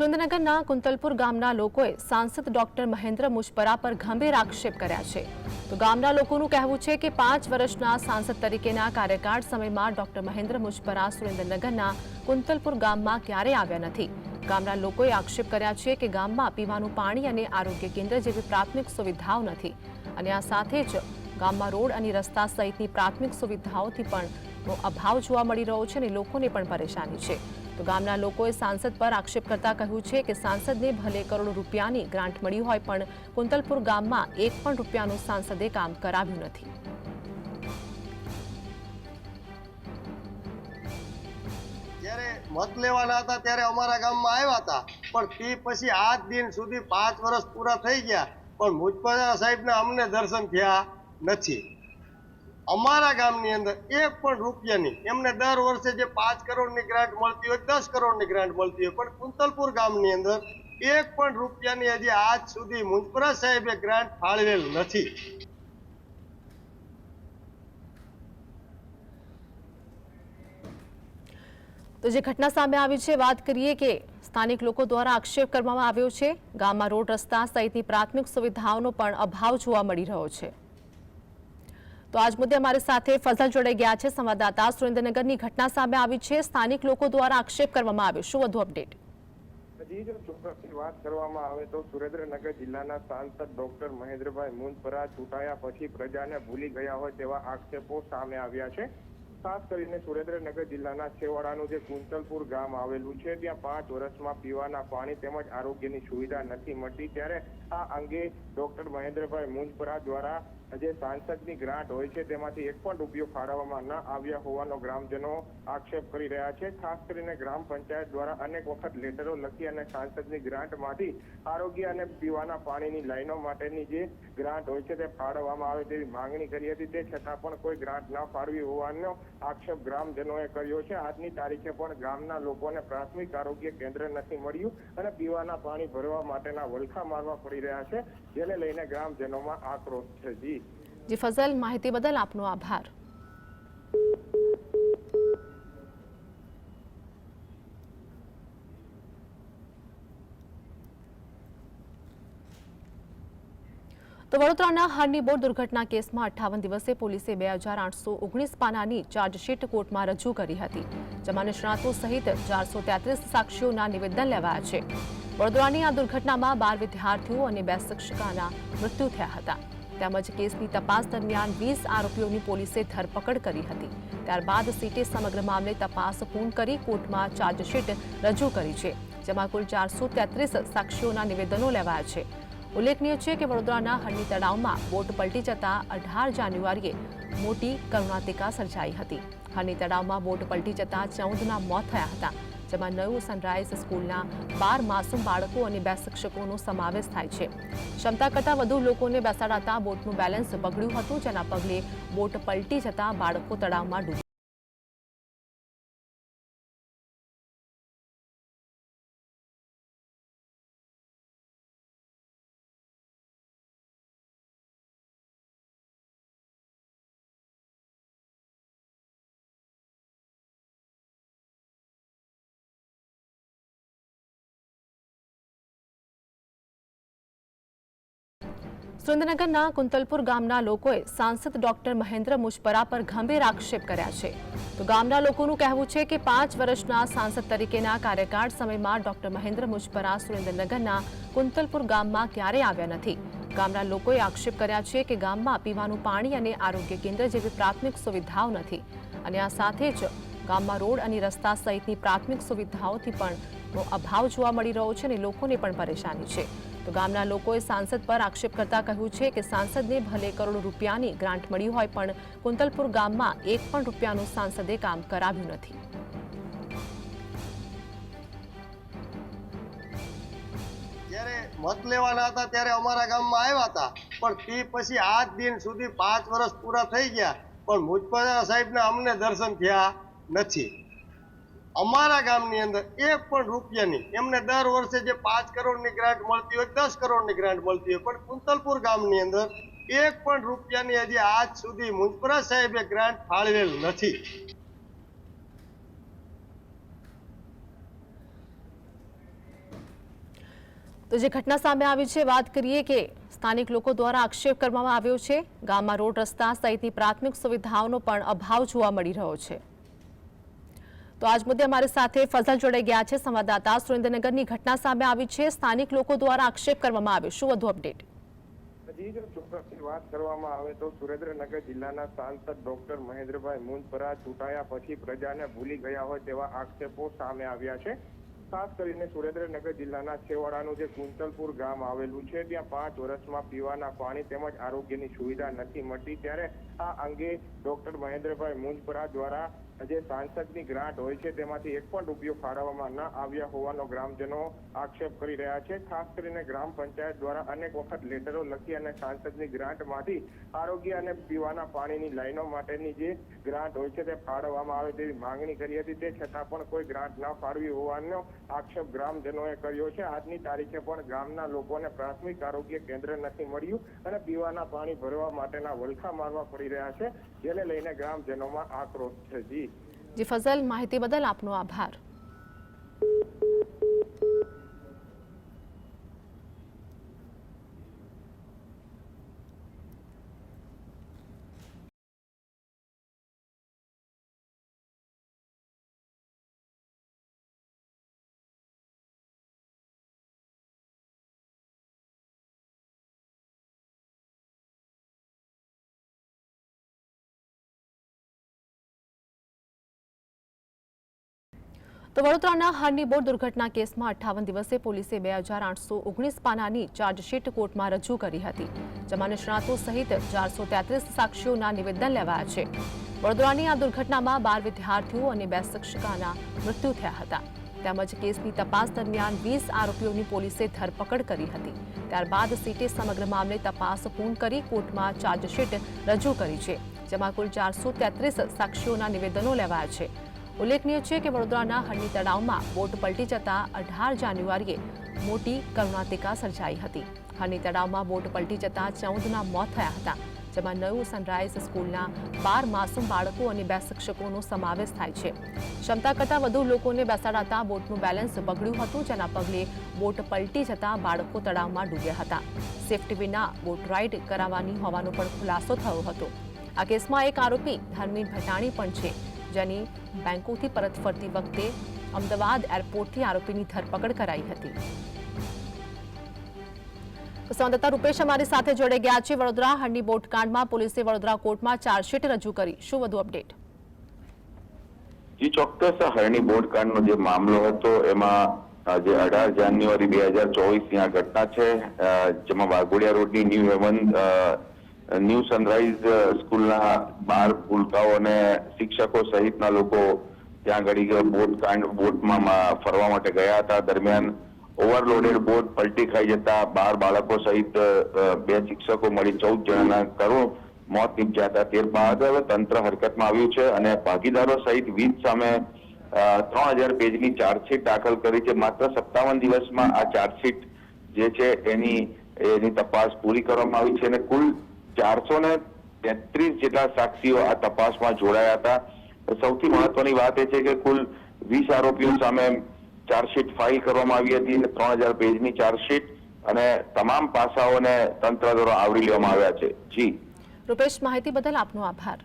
સુરેન્દ્રનગરના કુંતલપુર ગામના લોકોએ સાંસદ ડોક્ટર મહેન્દ્ર મુશપરા પર ગંભીર આક્ષેપ કર્યા છે. તો ગામના લોકોનું કહેવું છે કે પાંચ વર્ષના સાંસદ તરીકેના કાર્યકાળ સમયમાં ડોક્ટર મહેન્દ્ર મુશપરા સુરેન્દ્રનગરના કુંતલપુર ગામમાં ક્યારેય આવ્યા નથી. ગામના લોકોએ આક્ષેપ કર્યા છે કે ગામમાં પીવાનું પાણી અને આરોગ્ય કેન્દ્ર જેવી પ્રાથમિક સુવિધાઓ નથી. અને આ સાથે જ ગામમાં રોડ અને રસ્તા સહિતની પ્રાથમિક સુવિધાઓથી પણ અભાવ જોવા મળી રહ્યો છે અને લોકોને પણ પરેશાની છે. તો ગામના લોકોએ સાંસદ પર આક્ષેપ કરતા કહ્યું છે કે સાંસદને ભલે કરોડો રૂપિયાની ગ્રાન્ટ મળી હોય, પણ કુંતલપુર ગામમાં એક પણ રૂપિયાનું સાંસદે કામ કરાવ્યું નથી. જ્યારે મત લેવાના હતા, ત્યારે અમારા ગામમાં આવ્યા હતા. પણ તે પછી આજ દિન સુધી પાંચ વર્ષ પૂરા થઈ ગયા, પણ મુજપરા સાહેબના અમને દર્શન થયા નથી. અમારા ગામની અંદર એક પણ રૂપિયાની એમને દર વર્ષે જે પાંચ કરોડની ગ્રાન્ટ મળતી હોય, દસ કરોડની ગ્રાન્ટ મળતી હોય, પણ કુંતલપુર ગામની અંદર એક પણ રૂપિયાની હજી આજ સુધી મુંજપરા સાહેબે ગ્રાન્ટ ફાળવેલ નથી. તો જે ઘટના સામે આવી છે, વાત કરીએ કે સ્થાનિક લોકો દ્વારા આક્ષેપ કરવામાં આવ્યો છે. ગામમાં રોડ રસ્તા સહિતની પ્રાથમિક સુવિધાઓનો પણ અભાવ જોવા મળી રહ્યો છે. તો આજ મુદ્દે અમારી સાથે ફઝલ જોડાઈ ગયા છે સંવાદદાતા. સુરેન્દ્રનગરની ઘટના સામે આવી છે. સ્થાનિક લોકો દ્વારા આક્ષેપ કરવામાં આવ્યો. શું વધુ અપડેટ? હજી જો ચોક્કસથી વાત કરવામાં આવે તો સુરેન્દ્રનગર જિલ્લાના સાંસદ ડોક્ટર મહેન્દ્રભાઈ મુંજપરા ચૂંટાયા પછી પ્રજાને ભૂલી ગયા હોય તેવા આક્ષેપો સામે આવ્યા છે. ખાસ કરીને સુરેન્દ્રનગર જિલ્લાના છેવાડાનું જે કુંતલપુર ગામ આવેલું છે, ત્યાં પાંચ વર્ષમાં પીવાના પાણી તેમજ આરોગ્યની સુવિધા નથી મળતી. ત્યારે આ અંગે ડોક્ટર મહેન્દ્રભાઈ મુંજપરા દ્વારા જે સાંસદની ગ્રાન્ટ હોય છે, તેમાંથી એક પણ રૂપિયો ફાળવવામાં ન આવ્યા હોવાનો ગ્રામજનો આક્ષેપ કરી રહ્યા છે. ખાસ કરીને ગ્રામ પંચાયત દ્વારા અનેક વખત લેટરો લખી અને સાંસદની ગ્રાન્ટમાંથી આરોગ્ય અને પીવાના પાણીની લાઈનો માટેની જે ગ્રાન્ટ હોય છે, તે ફાળવવામાં આવે તેવી માંગણી કરી હતી. તે છતાં પણ કોઈ ગ્રાન્ટ ન ફાળવી હોવાનો આક્ષેપ ગ્રામજનોએ કર્યો છે. આજની તારીખે પણ ગામના લોકોને પ્રાથમિક આરોગ્ય કેન્દ્ર નથી મળ્યું અને પીવાના પાણી ભરવા માટેના વલખા મારવા પડી રહ્યા છે, જેને લઈને ગ્રામજનોમાં આક્રોશ છે. જી. જી, ફઝલ, માહિતી બદલ આપનો આભાર. તો વડોદરાના હારની બોટ દુર્ઘટના કેસમાં અઠ્ઠાવન દિવસે પોલીસે બે હજાર આઠસો ઓગણીસ પાનાની ચાર્જશીટ કોર્ટમાં રજૂ કરી હતી. જેમાં નિષ્ણાતો સહિત ચારસો તેત્રીસ સાક્ષીઓના નિવેદન લેવાયા છે. વડોદરાની આ દુર્ઘટનામાં બાર વિદ્યાર્થીઓ અને બે શિક્ષિકાના મૃત્યુ થયા હતા. તેમજ કેસની તપાસ દરમિયાન વીસ આરોપીઓની પોલીસે ધરપકડ કરી હતી. ત્યારબાદ સીટે સમગ્ર મામલે તપાસ પૂર્ણ કરી કોર્ટમાં ચાર્જશીટ રજૂ કરી છે, જેમાં કુલ ચારસો તેત્રીસ સાક્ષીઓના નિવેદનો લેવાયા છે. ઉલ્લેખનીય છે કે વડોદરાના હળની તળાવમાં બોટ પલટી જતા અઢાર જાન્યુઆરીએ મોટી કરુણાતિકા સર્જાઈ હતી. હળની તળાવમાં બોટ પલટી જતા ચૌદના મોત થયા હતા. જેમાં નવું સનરાઈઝ સ્કૂલના બાર માસૂમ બાળકો અને બે શિક્ષકોનો સમાવેશ થાય છે. ક્ષમતા કરતાં વધુ લોકોને બેસાડાતા બોટનું બેલેન્સ બગડ્યું હતું, જેના પગલે બોટ પલટી જતા બાળકો તળાવમાં ડૂબ્યા સુરેન્દ્રનગરના કુંતલપુર ગામના લોકોએ સાંસદ ડોક્ટર મહેન્દ્ર મુશપરા પર ગંભીર આક્ષેપ કર્યા છે. તો ગામના લોકોનું કહેવું છે કે પાંચ વર્ષના સાંસદ તરીકેના કાર્યકાળ સમયમાં ડોક્ટર મહેન્દ્ર મુશપરા સુરેન્દ્રનગરના કુંતલપુર ગામમાં ક્યારેય આવ્યા નથી. ગામના લોકોએ આક્ષેપ કર્યા છે કે ગામમાં પીવાનું પાણી અને આરોગ્ય કેન્દ્ર જેવી પ્રાથમિક સુવિધાઓ નથી. અને આ સાથે જ ગામમાં રોડ અને રસ્તા સહિતની પ્રાથમિક સુવિધાઓથી પણ અભાવ જોવા મળી રહ્યો છે અને લોકોને પણ પરેશાની છે. તો ગામના લોકોએ સાંસદ પર આક્ષેપ કરતા કહ્યું છે કે સાંસદને ભલે કરોડો રૂપિયાની ગ્રાન્ટ મળી હોય, પણ કુંતલપુર ગામમાં એક પણ રૂપિયાનું સાંસદે કામ કરાવ્યું નથી. જ્યારે મત લેવાના હતા, ત્યારે અમારા ગામમાં આવ્યા હતા. પણ તે પછી આજ દિન સુધી પાંચ વર્ષ પૂરા થઈ ગયા, પણ મુજપરા સાહેબના અમને દર્શન થયા નથી. અમારા ગામની અંદર એક પણ રૂપિયાની એમને દર વર્ષે જે પાંચ કરોડની ગ્રાન્ટ મળતી હોય, દસ કરોડની ગ્રાન્ટ મળતી હોય, પણ કુંતલપુર ગામની અંદર એક પણ રૂપિયાની હજી આજ સુધી મુંજપરા સાહેબે ગ્રાન્ટ ફાળવેલ નથી. તો જે ઘટના સામે આવી છે, વાત કરીએ કે સ્થાનિક લોકો દ્વારા આક્ષેપ કરવામાં આવ્યો છે. ગામમાં રોડ રસ્તા સહિતની પ્રાથમિક સુવિધાઓનો પણ અભાવ જોવા મળી રહ્યો છે. તો આજ મુદ્દે અમારી સાથે ફઝલ જોડાઈ ગયા છે. સંવાદદાતા સુરેન્દ્રનગરની ઘટના સામે આવી છે. સ્થાનિક લોકો દ્વારા આક્ષેપ કરવામાં આવ્યો. શું વધુ અપડેટ? હજી જો વાત કરવામાં આવે તો સુરેન્દ્રનગર જિલ્લાના સાંસદ ડોક્ટર મહેન્દ્રભાઈ મુંજપરા ચૂંટાયા પછી પ્રજાને ભૂલી ગયા હોય તેવા આક્ષેપો સામે આવ્યા છે. ખાસ કરીને સુરેન્દ્રનગર જિલ્લાના છેવાડાનું જે કુંતલપુર ગામ આવેલું છે, ત્યાં પાંચ વર્ષમાં પીવાના પાણી તેમજ આરોગ્યની સુવિધા નથી મળતી. ત્યારે આ અંગે ડોક્ટર મહેન્દ્રભાઈ મુંજપરા દ્વારા જે સાંસદની ગ્રાન્ટ હોય છે, તેમાંથી એક પણ રૂપિયો ફાળવવામાં ન આવ્યા હોવાનો ગ્રામજનો આક્ષેપ કરી રહ્યા છે. ખાસ કરીને ગ્રામ પંચાયત દ્વારા અનેક વખત લેટરો લખી અને સાંસદની ગ્રાન્ટમાંથી આરોગ્ય અને પીવાના પાણીની લાઈનો માટેની જે ગ્રાન્ટ હોય છે, તે ફાળવવામાં આવે તેવી માંગણી કરી હતી. તે છતાં પણ કોઈ ગ્રાન્ટ ન ફાળવી હોવાનો આક્ષેપ ગ્રામજનોએ કર્યો છે. આજની તારીખે પણ ગામના લોકોને પ્રાથમિક આરોગ્ય કેન્દ્ર નથી મળ્યું અને પીવાના પાણી ભરવા માટેના વલખા મારવા પડી રહ્યા છે, જેને લઈને ગ્રામજનોમાં આક્રોશ છે. જી. જી ફઝલ માહિતી બદલ આપનો આભાર. તો વડોદરાના હારની બોટ દુર્ઘટના કેસમાં અઠ્ઠાવન દિવસે પોલીસે બે હજાર આઠસો ઓગણીસ પાનાની ચાર્જશીટ કોર્ટમાં રજૂ કરી હતી. જેમાં નિષ્ણાતો સહિત ચારસો તેત્રીસ સાક્ષીઓના નિવેદન લેવાયા છે. વડોદરાની આ દુર્ઘટનામાં બાર વિદ્યાર્થીઓ અને બે શિક્ષિકાના મૃત્યુ થયા હતા. તેમજ કેસની તપાસ દરમિયાન વીસ આરોપીઓની પોલીસે ધરપકડ કરી હતી. ત્યારબાદ સીટે સમગ્ર મામલે તપાસ પૂર્ણ કરી કોર્ટમાં ચાર્જશીટ રજૂ કરી છે. જેમાં કુલ ચારસો તેત્રીસ સાક્ષીઓના નિવેદનો લેવાયા છે. ઉલ્લેખનીય છે કે વડોદરાના હળની તળાવમાં બોટ પલટી જતા અઢાર જાન્યુઆરીએ મોટી કરુણાતિકા સર્જાઈ હતી. હળની તળાવમાં બોટ પલટી જતા ચૌદના મોત થયા હતા, જેમાં નવું સનરાઇઝ સ્કૂલના બાર માસૂમ બાળકો અને બે શિક્ષકોનો સમાવેશ થાય છે. ક્ષમતા કરતાં વધુ લોકોને બેસાડાતા બોટનું બેલેન્સ બગડ્યું હતું, જેના પગલે બોટ પલટી જતા બાળકો તળાવમાં ડૂબ્યા હતા. સેફ્ટી વિના બોટ રાઇડ કરાવવાની હોવાનો પણ ખુલાસો થયો હતો. આ કેસમાં એક આરોપી ધર્મીન ભટાણી પણ છે. જેની બેંકોથી પરત ફરતી વખતે અમદાવાદ એરપોર્ટથી આરોપીની ધરપકડ કરાઈ હતી. સંવાદદાતા રૂપેશ અમારી સાથે જોડાઈ ગયા છે. વડોદરા હંડી બોટકાંડમાં પોલીસે વડોદરા કોર્ટમાં ચાર્જશીટ રજૂ કરી. શું વધુ અપડેટ? જી, ચોક્કસ. હરણી બોટકાંડનો કાંડનો જે મામલો હતો, એમાં જે અઢાર જાન્યુઆરી બે હજાર ચોવીસની આ ઘટના છે જેમાં વાઘોડિયા રોડની ન્યૂ હેવન ન્યૂ સનરાઈઝ સ્કૂલના બાર ભૂલકાઓ અને શિક્ષકો સહિતના લોકો ત્યાં ઘડી બોટ કાંડ બોટમાં ફરવા માટે ગયા હતા. દરમિયાન ઓવરલોડેડ બોટ પલટી ખાઈ જતા બાર બાળકો સહિત બે શિક્ષકો મળી ચૌદ જણાના કરુણ મોત નીપજ્યા હતા. ત્યારબાદ હવે તંત્ર હરકતમાં આવ્યું છે અને ભાગીદારો સહિત વીજ સામે ત્રણ હજાર પેજની ચાર્જશીટ દાખલ કરી છે. માત્ર સત્તાવન દિવસમાં આ ચાર્જશીટ જે છે એની એની તપાસ પૂરી કરવામાં આવી છે અને કુલ ચારસો ને તેત્રીસ જેટલા સાક્ષીઓ આ તપાસમાં જોડાયા હતા. સૌથી મહત્વની વાત એ છે કે કુલ વીસ આરોપીઓ સામે ચાર્જશીટ ફાઇલ કરવામાં આવી હતી ત્રણ હજાર પેજની ચાર્જશીટ અને તમામ પાસાઓને તંત્ર દ્વારા આવરી લેવામાં આવ્યા છે. જી. રૂપેશ, માહિતી બદલ આપનો આભાર.